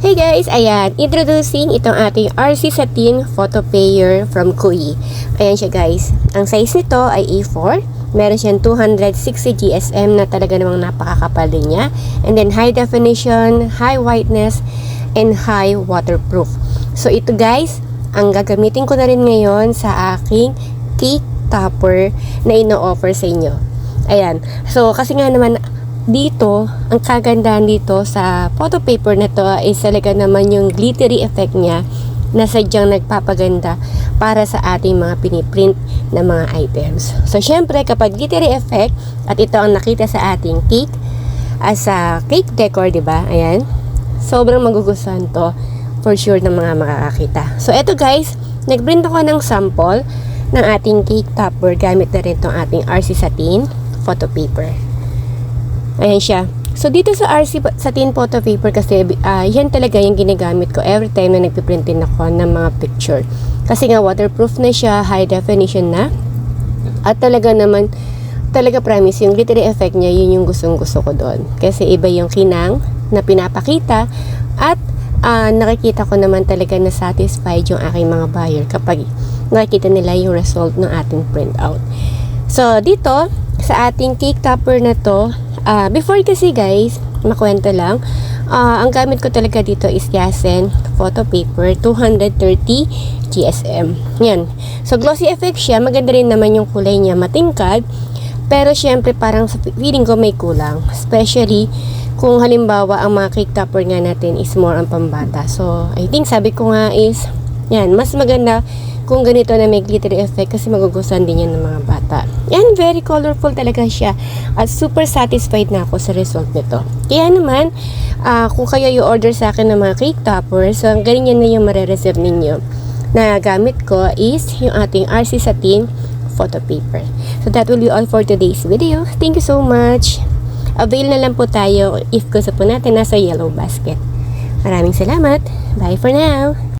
Hey guys, ayan, introducing itong ating RC Satin Photo Payer from Kui. Ayan siya guys. Ang size nito ay A4. Meron siyang 260 GSM na talaga namang napakakapal din niya. And then high definition, high whiteness, and high waterproof. So ito guys, ang gagamitin ko na rin ngayon sa aking cake topper na ino-offer sa inyo. Ayan. So kasi nga naman dito, ang kagandahan dito sa photo paper na to is talaga naman yung glittery effect niya na sadyang nagpapaganda para sa ating mga piniprint na mga items. So, syempre, kapag glittery effect, at ito ang nakita sa ating cake, as a cake decor, di ba? Ayan. Sobrang magugustuhan to for sure ng mga makakakita. So, eto guys, nagprint ako ng sample ng ating cake topper gamit na rin tong ating RC Satin photo paper. Ayan siya. So, dito sa RC pa- satin photo paper kasi, ah, yan talaga yung ginagamit ko every time na nagpiprintin ako ng mga picture. Kasi nga, waterproof na siya, high definition na. At talaga naman, talaga promise, yung glittery effect niya, yun yung gustong gusto ko doon. Kasi iba yung kinang na pinapakita at ah, nakikita ko naman talaga na satisfied yung aking mga buyer kapag nakikita nila yung result ng ating printout. So, dito, sa ating cake topper na to, ah, before kasi guys, makwento lang, ah, ang gamit ko talaga dito is Yasen photo paper 230 GSM. Yan. So, glossy effect siya. Maganda rin naman yung kulay niya. Matingkad. Pero, syempre, parang sa feeling ko may kulang. Especially, kung halimbawa, ang mga cake topper nga natin is more ang pambata. So, I think, sabi ko nga is, yan, mas maganda kung ganito na may glittery effect kasi magugustuhan din yan ng mga bata. Yan, very colorful talaga siya. At super satisfied na ako sa result nito. Kaya naman, ah, kung kayo yung order sa akin ng mga cake toppers, so ang ganyan na yung marireceive ninyo na gamit ko is yung ating RC Satin photo paper. So that will be all for today's video. Thank you so much. Avail na lang po tayo if gusto po natin nasa yellow basket. Maraming salamat. Bye for now.